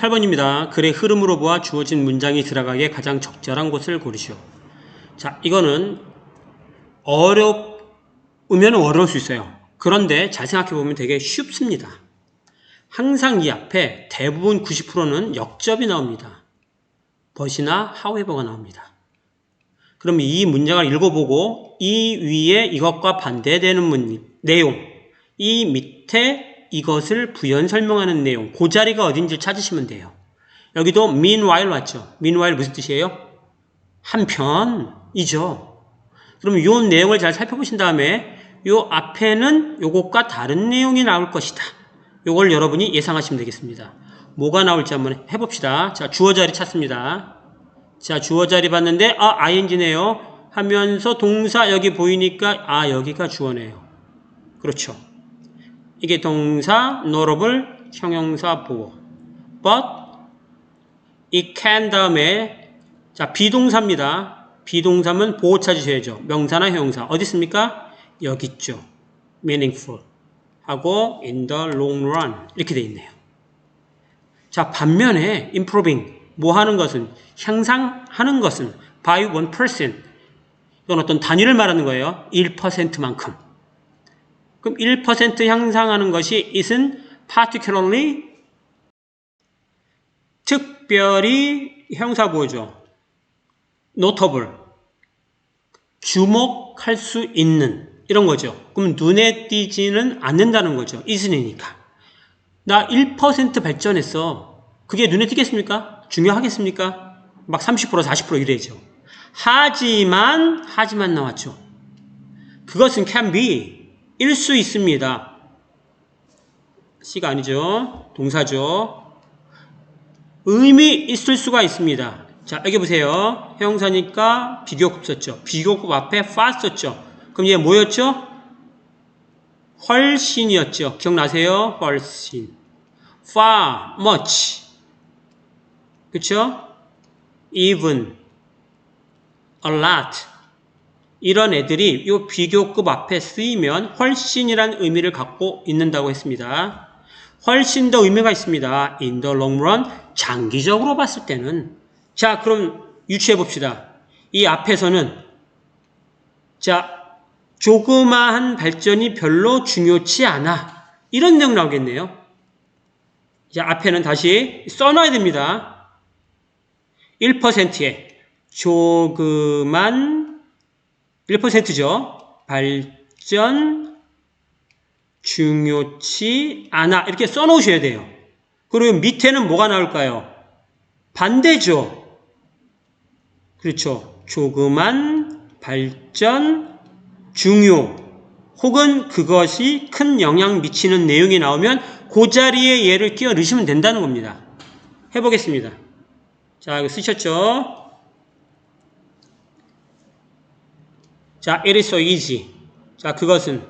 78번입니다. 글의 흐름으로 보아 주어진 문장이 들어가기에 가장 적절한 곳을 고르시오. 자, 이거는 어렵으면 어려울 수 있어요. 그런데 잘 생각해 보면 되게 쉽습니다. 항상 이 앞에 대부분 90%는 역접이 나옵니다. 벗이나 however가 나옵니다. 그럼 이 문장을 읽어보고 이 위에 이것과 반대되는 문, 내용, 이 밑에 이것을 부연 설명하는 내용, 그 자리가 어딘지 찾으시면 돼요. 여기도 meanwhile 왔죠. meanwhile 무슨 뜻이에요? 한편이죠. 그럼 이 내용을 잘 살펴보신 다음에 이 앞에는 요것과 다른 내용이 나올 것이다. 요걸 여러분이 예상하시면 되겠습니다. 뭐가 나올지 한번 해봅시다. 자, 주어 자리 찾습니다. 자, 주어 자리 봤는데, 아, ing네요. 하면서 동사 여기 보이니까, 아, 여기가 주어네요. 그렇죠. 이게 동사, notable, 형용사 보호. but, it can 다음에, 자, 비동사입니다. 비동사면 보호 찾으셔야죠. 명사나 형용사. 어디 있습니까? 여기 있죠. meaningful. 하고, in the long run. 이렇게 돼 있네요. 자, 반면에, improving. 뭐 하는 것은, 향상하는 것은, by 1%. 이건 어떤 단위를 말하는 거예요. 1%만큼. 그럼 1% 향상하는 것이 is은 particularly 특별히 형사 보호죠. notable 주목할 수 있는 이런 거죠. 그럼 눈에 띄지는 않는다는 거죠. isn이니까. 나 1% 발전했어. 그게 눈에 띄겠습니까? 중요하겠습니까? 막 30% 40% 이래죠. 하지만 하지만 나왔죠. 그것은 can be 일 수 있습니다. C가 아니죠. 동사죠. 의미 있을 수가 있습니다. 자, 여기 보세요. 형사니까 비교급 썼죠. 비교급 앞에 far 썼죠. 그럼 얘 뭐였죠? 훨씬이었죠. 기억나세요? 훨씬. far, much. 그쵸? even, a lot. 이런 애들이 이 비교급 앞에 쓰이면 훨씬이란 의미를 갖고 있는다고 했습니다. 훨씬 더 의미가 있습니다. in the long run, 장기적으로 봤을 때는. 자, 그럼 유추해 봅시다. 이 앞에서는, 자, 조그마한 발전이 별로 중요치 않아. 이런 내용 나오겠네요. 자, 앞에는 다시 써놔야 됩니다. 1%에 조그만 1%죠. 발전 중요치 않아. 이렇게 써놓으셔야 돼요. 그리고 밑에는 뭐가 나올까요? 반대죠. 그렇죠. 조그만 발전 중요 혹은 그것이 큰 영향 미치는 내용이 나오면 그 자리에 얘를 끼워 넣으시면 된다는 겁니다. 해보겠습니다. 자, 쓰셨죠? 자, it is so easy. 자, 그것은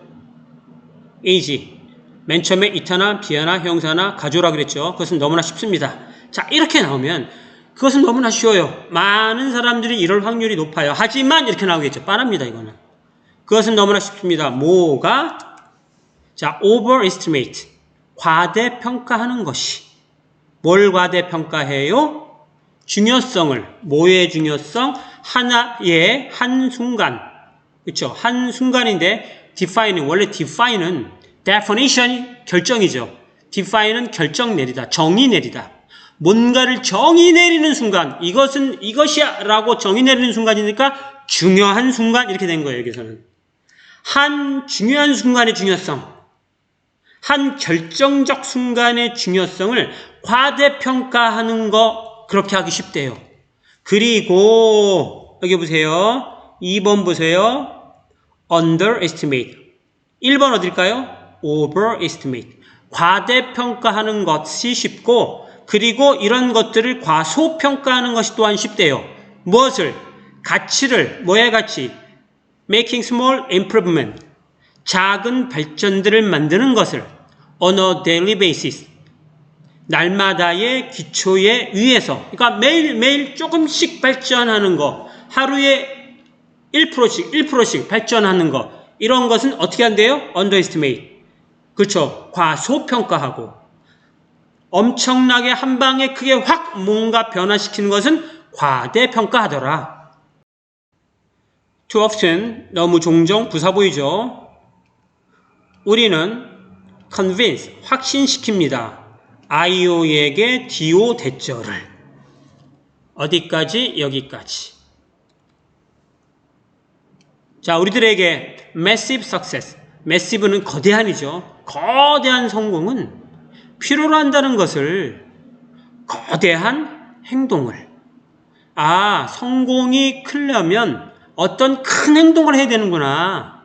easy. 맨 처음에 이타나 비하나 형사나 가조라 그랬죠. 그것은 너무나 쉽습니다. 자, 이렇게 나오면 그것은 너무나 쉬워요. 많은 사람들이 이럴 확률이 높아요. 하지만 이렇게 나오겠죠. 빠릅니다, 이거는. 그것은 너무나 쉽습니다. 뭐가? 자, overestimate. 과대평가하는 것이. 뭘 과대평가해요? 중요성을. 뭐의 중요성? 하나의 한순간. 그렇죠? 한 순간인데 define은 원래 define은 definition 결정이죠. define은 결정 내리다. 정의 내리다. 뭔가를 정의 내리는 순간 이것은 이것이야 라고 정의 내리는 순간이니까 중요한 순간 이렇게 된 거예요. 여기서는. 한 중요한 순간의 중요성 한 결정적 순간의 중요성을 과대평가하는 거 그렇게 하기 쉽대요. 그리고 여기 보세요. 2번 보세요. underestimate. 1번 어딜까요? overestimate. 과대평가하는 것이 쉽고 그리고 이런 것들을 과소평가하는 것이 또한 쉽대요. 무엇을? 가치를, 뭐의 가치? making small improvement. 작은 발전들을 만드는 것을 on a daily basis. 날마다의 기초에 의해서, 그러니까 매일매일 조금씩 발전하는 거, 하루에 1%씩, 1%씩 발전하는 거, 이런 것은 어떻게 한대요? underestimate. 그렇죠. 과소평가하고. 엄청나게 한 방에 크게 확 뭔가 변화시키는 것은 과대평가하더라. Too often 너무 종종 부사 보이죠? 우리는 convince 확신시킵니다. IO에게 DO 대절을 어디까지 여기까지. 자, 우리들에게 massive success, massive는 거대한이죠. 거대한 성공은 필요로 한다는 것을 거대한 행동을 아, 성공이 크려면 어떤 큰 행동을 해야 되는구나.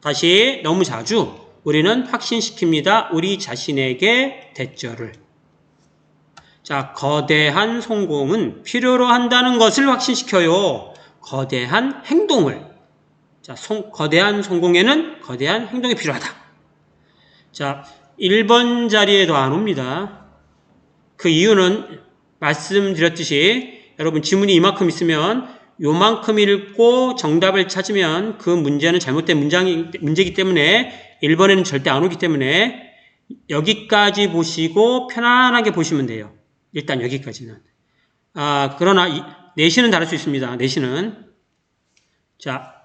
다시 너무 자주 우리는 확신시킵니다. 우리 자신에게 대절을. 자, 거대한 성공은 필요로 한다는 것을 확신시켜요. 거대한 행동을. 자, 성, 거대한 성공에는 거대한 행동이 필요하다. 자, 1번 자리에도 안 옵니다. 그 이유는 말씀드렸듯이 여러분 지문이 이만큼 있으면 요만큼 읽고 정답을 찾으면 그 문제는 잘못된 문장이, 문제이기 때문에 1번에는 절대 안 오기 때문에 여기까지 보시고 편안하게 보시면 돼요. 일단 여기까지는. 아, 그러나 이, 내신은 다를 수 있습니다. 내신은. 자,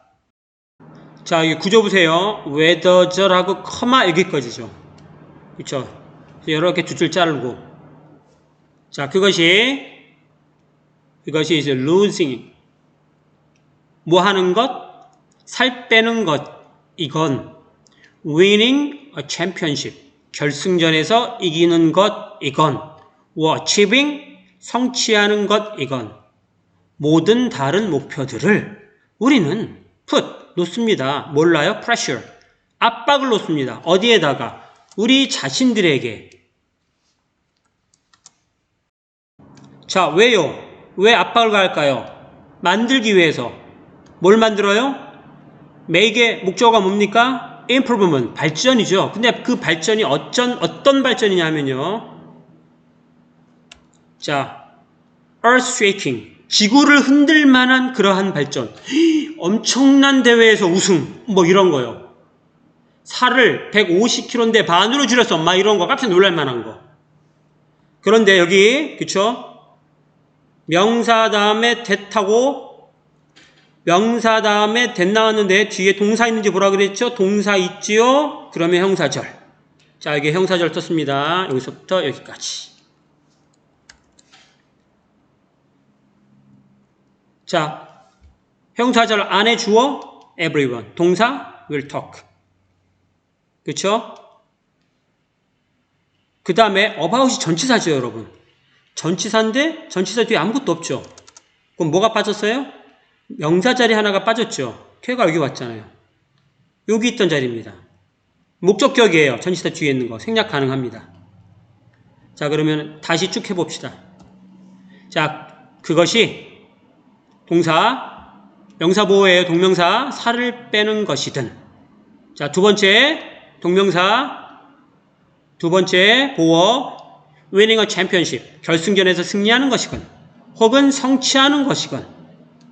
자, 이 구조 보세요. whether하고 커마 여기까지죠. 그쵸? 이렇게 두 줄 자르고. 자, 그것이, 그것이 이제 losing. 뭐 하는 것? 살 빼는 것. 이건 winning a championship. 결승전에서 이기는 것. 이건 or achieving. 성취하는 것. 이건 모든 다른 목표들을 우리는 put. 놓습니다. 몰라요? pressure. 압박을 놓습니다. 어디에다가? 우리 자신들에게. 자, 왜요? 왜 압박을 가할까요? 만들기 위해서. 뭘 만들어요? 매개 목적어가 뭡니까? improvement, 발전이죠. 근데 그 발전이 어쩐, 어떤 발전이냐면요. 자, earth shaking. 지구를 흔들 만한 그러한 발전. 엄청난 대회에서 우승. 뭐 이런 거요. 살을 150kg인데 반으로 줄였어. 막 이런 거 깜짝 놀랄 만한 거. 그런데 여기, 그쵸? 명사 다음에 대타고 명사 다음에 대 나왔는데 뒤에 동사 있는지 보라 그랬죠? 동사 있지요? 그러면 형사절. 자, 여기 형사절 떴습니다. 여기서부터 여기까지. 자, 형사절 안에 주어 everyone. 동사 will talk. 그쵸? 그 다음에 about이 전치사죠, 여러분. 전치사인데 전치사 뒤에 아무것도 없죠. 그럼 뭐가 빠졌어요? 명사 자리 하나가 빠졌죠. 쾌가 여기 왔잖아요. 여기 있던 자리입니다. 목적격이에요. 전치사 뒤에 있는 거. 생략 가능합니다. 자, 그러면 다시 쭉 해봅시다. 자, 그것이 동사, 명사 보호예요. 동명사, 살을 빼는 것이든. 자, 두 번째, 동명사, 두 번째, 보호, winning a championship, 결승전에서 승리하는 것이건, 혹은 성취하는 것이건,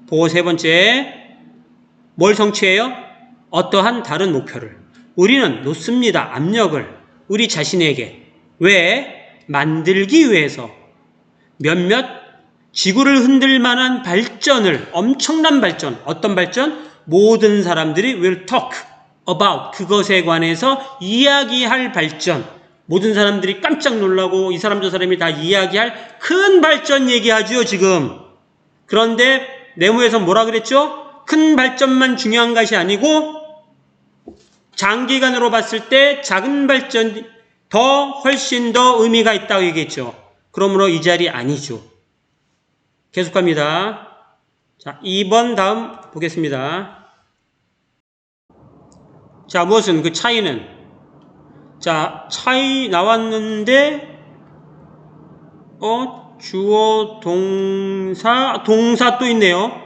보호 세 번째, 뭘 성취해요? 어떠한 다른 목표를. 우리는 놓습니다. 압력을. 우리 자신에게. 왜? 만들기 위해서. 몇몇 지구를 흔들 만한 발전을, 엄청난 발전. 어떤 발전? 모든 사람들이 will talk about. 그것에 관해서 이야기할 발전. 모든 사람들이 깜짝 놀라고 이 사람 저 사람이 다 이야기할 큰 발전 얘기하죠, 지금. 그런데 네모에서 뭐라 그랬죠? 큰 발전만 중요한 것이 아니고 장기간으로 봤을 때 작은 발전 더 훨씬 더 의미가 있다고 얘기했죠. 그러므로 이 자리 아니죠. 계속합니다. 자, 2번 다음 보겠습니다. 자, 무엇은 그 차이는 자, 차이 나왔는데 어, 주어 동사 동사 또 있네요.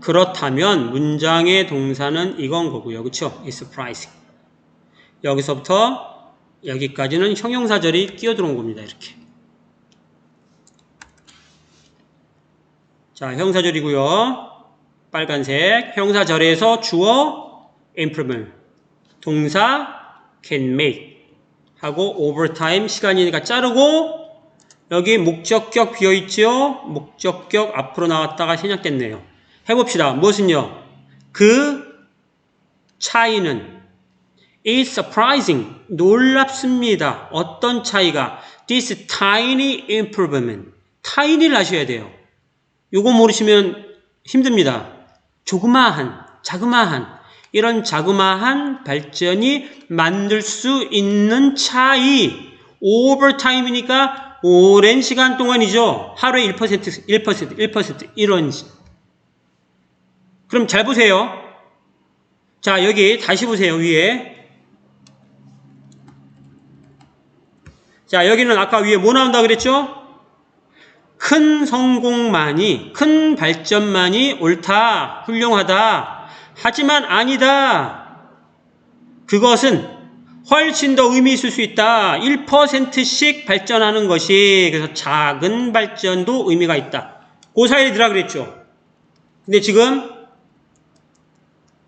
그렇다면 문장의 동사는 이건 거고요. 그렇죠? is surprising. 여기서부터 여기까지는 형용사절이 끼어들어온 겁니다. 이렇게. 자, 형사절이고요. 빨간색 형사절에서 주어 improvement 동사 can make 하고 overtime 시간이니까 자르고 여기 목적격 비어 있죠? 목적격 앞으로 나왔다가 생략됐네요. 해봅시다. 무엇은요? 그 차이는 is surprising. 놀랍습니다. 어떤 차이가? This tiny improvement. tiny를 아셔야 돼요. 요거 모르시면 힘듭니다. 조그마한, 자그마한, 이런 자그마한 발전이 만들 수 있는 차이. 오버타임이니까 오랜 시간 동안이죠. 하루에 1%, 1%, 1%, 이런. 식. 그럼 잘 보세요. 자, 여기 다시 보세요, 위에. 자, 여기는 아까 위에 뭐 나온다 그랬죠? 큰 성공만이, 큰 발전만이 옳다, 훌륭하다. 하지만 아니다. 그것은 훨씬 더 의미 있을 수 있다. 1%씩 발전하는 것이, 그래서 작은 발전도 의미가 있다. 그 사이에 들어가 그랬죠. 근데 지금,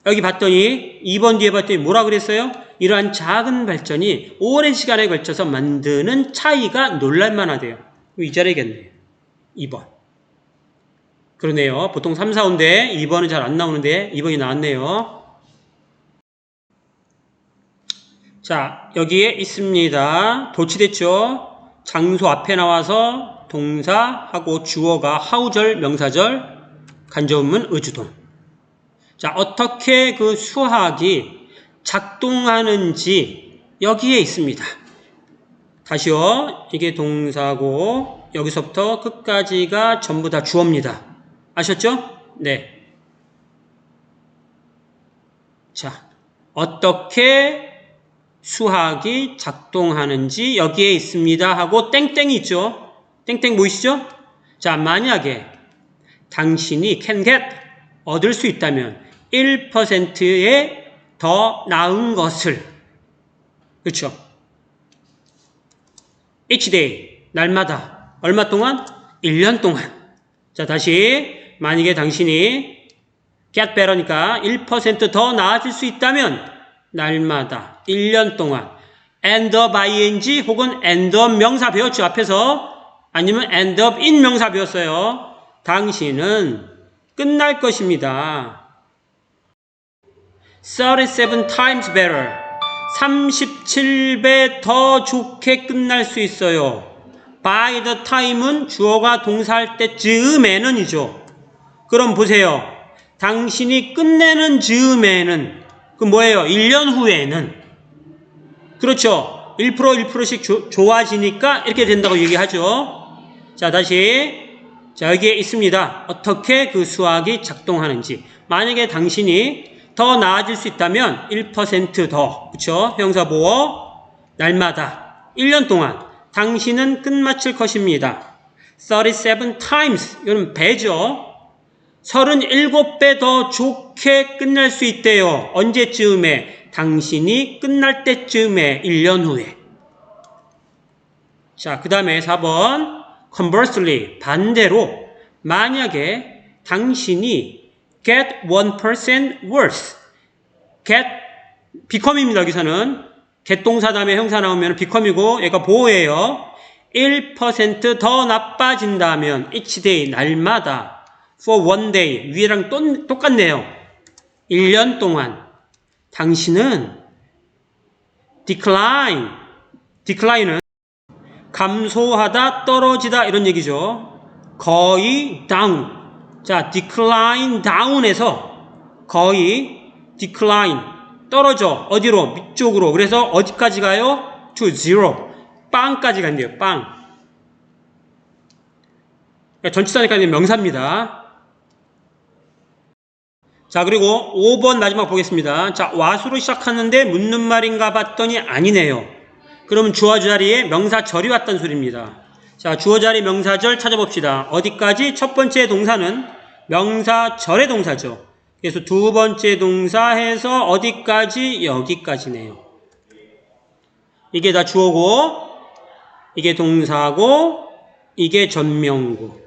여기 봤더니, 2번 뒤에 봤더니 뭐라 그랬어요? 이러한 작은 발전이 오랜 시간에 걸쳐서 만드는 차이가 놀랄만하대요. 이 자리겠네요. 2번. 그러네요. 보통 3, 4, 5인데 2번은 잘 안 나오는데 2번이 나왔네요. 자, 여기에 있습니다. 도치됐죠? 장소 앞에 나와서 동사하고 주어가 하우절, 명사절, 간접문, 의주동. 자, 어떻게 그 수학이 작동하는지 여기에 있습니다. 다시요. 이게 동사고 여기서부터 끝까지가 전부 다 주어입니다. 아셨죠? 네. 자, 어떻게 수학이 작동하는지 여기에 있습니다 하고 땡땡이 있죠? 땡땡 보이시죠? 자, 만약에 당신이 can get 얻을 수 있다면 1%의 더 나은 것을 그렇죠? each day 날마다 얼마 동안? 1년 동안 자 다시 만약에 당신이 get better니까 1%더 나아질 수 있다면 날마다 1년 동안 end up ing 혹은 end up 명사 배웠죠 앞에서 아니면 end up in 명사 배웠어요 당신은 끝날 것입니다 37 times better. 37배 더 좋게 끝날 수 있어요. By the time은 주어가 동사할 때 즈음에는 이죠. 그럼 보세요. 당신이 끝내는 즈음에는 그 뭐예요? 1년 후에는 그렇죠. 1% 1%씩 조, 좋아지니까 이렇게 된다고 얘기하죠. 자, 다시 자, 여기에 있습니다. 어떻게 그 수학이 작동하는지. 만약에 당신이 더 나아질 수 있다면 1% 더, 그쵸? 형사 보호, 날마다, 1년 동안 당신은 끝마칠 것입니다. 37 times, 이거는 배죠. 37배 더 좋게 끝날 수 있대요. 언제쯤에? 당신이 끝날 때쯤에 1년 후에. 자, 그 다음에 4번. conversely, 반대로, 만약에 당신이 get 1% worse. get, become입니다, 여기서는. 다음에 형사 나오면 become이고, 얘가 보호예요. 1%더 나빠진다면, each day, 날마다, for one day, 위에랑 또, 똑같네요. 1년 동안, 당신은 decline, decline은 감소하다, 떨어지다, 이런 얘기죠. 거의 down, 자, decline down에서 거의 decline 떨어져 어디로 밑쪽으로 그래서 어디까지 가요? to zero 빵까지 간대요. 빵. 그러니까 전치사니까 명사입니다. 자, 그리고 5번 마지막 보겠습니다. 자, 와수로 시작하는데 묻는 말인가 봤더니 아니네요. 그러면 주어 자리에 명사절이 왔단 소리입니다. 자, 주어 자리 명사절 찾아봅시다. 어디까지? 첫 번째 동사는 명사절의 동사죠. 그래서 두 번째 동사 해서 어디까지? 여기까지네요. 이게 다 주어고, 이게 동사고, 이게 전명구.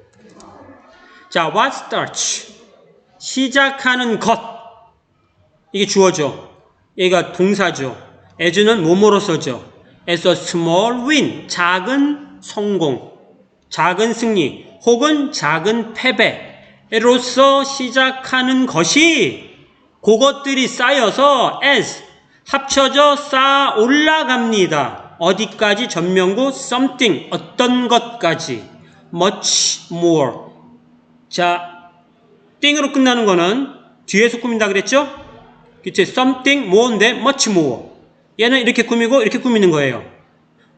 자, what starts? 시작하는 것. 이게 주어죠. 얘가 동사죠. as는 뭐뭐로서죠. as a small win. 작은 성공, 작은 승리, 혹은 작은 패배 로서 시작하는 것이 그것들이 쌓여서 as 합쳐져 쌓아 올라갑니다. 어디까지 전명구 something 어떤 것까지 much more 자 띵으로 끝나는 거는 뒤에서 꾸민다 그랬죠? 그치 something more인데 much more 얘는 이렇게 꾸미고 이렇게 꾸미는 거예요.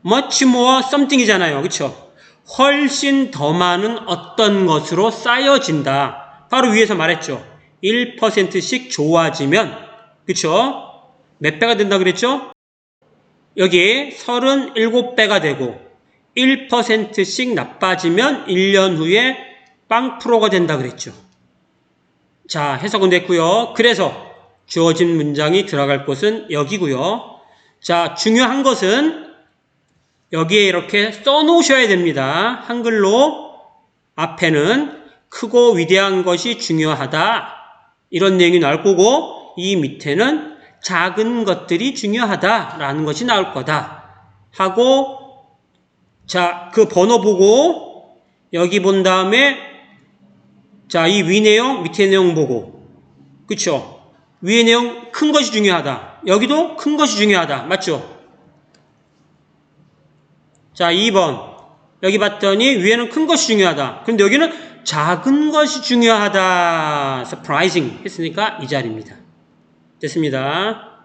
much more something이잖아요. 그쵸? 훨씬 더 많은 어떤 것으로 쌓여진다. 바로 위에서 말했죠. 1%씩 좋아지면, 그쵸? 몇 배가 된다 그랬죠? 여기 37배가 되고, 1%씩 나빠지면 1년 후에 빵 프로가 된다 그랬죠. 자, 해석은 됐고요. 그래서 주어진 문장이 들어갈 곳은 여기고요. 자, 중요한 것은 여기에 이렇게 써놓으셔야 됩니다. 한글로 앞에는 크고 위대한 것이 중요하다. 이런 내용이 나올 거고 이 밑에는 작은 것들이 중요하다라는 것이 나올 거다. 하고 자, 그 번호 보고 여기 본 다음에 자, 이 위 내용, 밑에 내용 보고 그쵸? 위의 내용 큰 것이 중요하다. 여기도 큰 것이 중요하다. 맞죠? 자, 2번. 여기 봤더니 위에는 큰 것이 중요하다. 근데 여기는 작은 것이 중요하다. surprising 했으니까 이 자리입니다. 됐습니다.